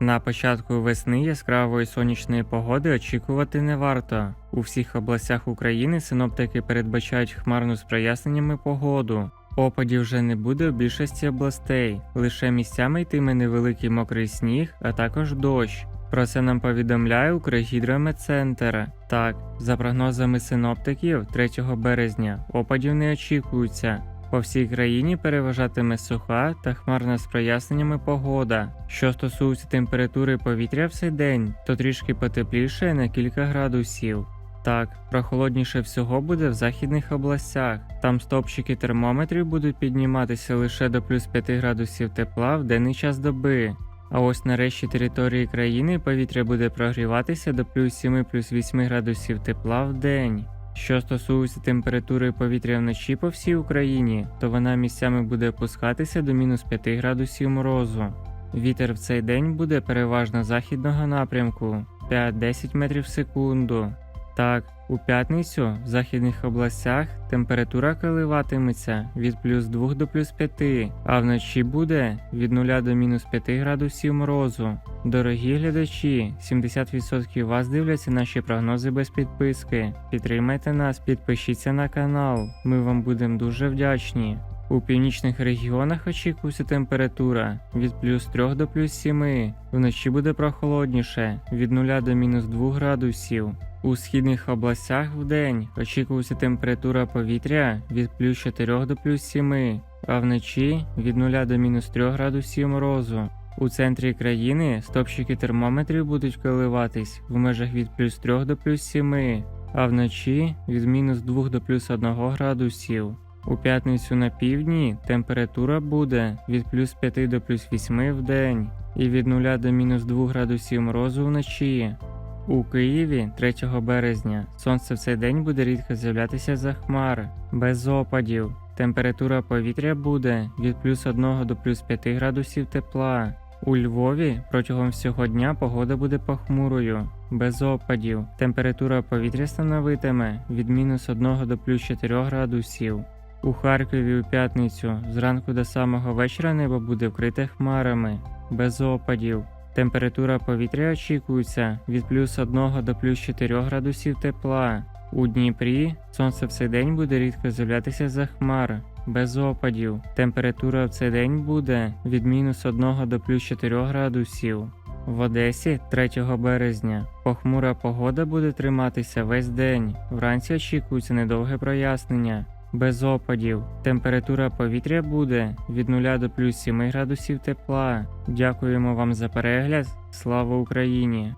На початку весни яскравої сонячної погоди очікувати не варто. У всіх областях України синоптики передбачають хмарну з проясненнями погоду. Опадів вже не буде у більшості областей, лише місцями йтиме невеликий мокрий сніг, а також дощ. Про це нам повідомляє Укргідрометцентр. Так, за прогнозами синоптиків, 3 березня опадів не очікується. По всій країні переважатиме суха та хмарна з проясненнями погода. Що стосується температури повітря в цей день, то трішки потепліше на кілька градусів. Так, прохолодніше всього буде в західних областях. Там стопчики термометрів будуть підніматися лише до плюс 5 градусів тепла в денний час доби. А ось на решті території країни повітря буде прогріватися до плюс 7 плюс 8 градусів тепла в день. Що стосується температури повітря вночі по всій Україні, то вона місцями буде опускатися до мінус 5 градусів морозу. Вітер в цей день буде переважно західного напрямку 5-10 метрів в секунду. Так, у п'ятницю в західних областях температура коливатиметься від плюс 2 до плюс 5, а вночі буде від 0 до мінус 5 градусів морозу. Дорогі глядачі, 70% вас дивляться наші прогнози без підписки. Підтримайте нас, підпишіться на канал. Ми вам будемо дуже вдячні. У північних регіонах очікується температура від плюс 3 до плюс 7. Вночі буде прохолодніше від 0 до мінус 2 градусів. У східних областях вдень очікується температура повітря від плюс 4 до плюс 7, а вночі від 0 до мінус 3 градусів морозу. У центрі країни стопчики термометрів будуть коливатись в межах від плюс 3 до плюс 7, а вночі від мінус 2 до плюс 1 градусів. У п'ятницю на півдні температура буде від плюс 5 до плюс 8 в день і від 0 до мінус 2 градусів морозу вночі. У Києві 3 березня сонце в цей день буде рідко з'являтися за хмар, без опадів. Температура повітря буде від плюс 1 до плюс 5 градусів тепла. У Львові протягом всього дня погода буде похмурою, без опадів. Температура повітря становитиме від мінус 1 до плюс 4 градусів. У Харкові у п'ятницю зранку до самого вечора небо буде вкрите хмарами, без опадів. Температура повітря очікується від плюс 1 до плюс 4 градусів тепла. У Дніпрі сонце в цей день буде рідко з'являтися за хмар, без опадів. Температура в цей день буде від мінус 1 до плюс 4 градусів. В Одесі 3 березня похмура погода буде триматися весь день. Вранці очікується недовге прояснення. Без опадів. Температура повітря буде від 0 до плюс 7 градусів тепла. Дякуємо вам за перегляд. Слава Україні!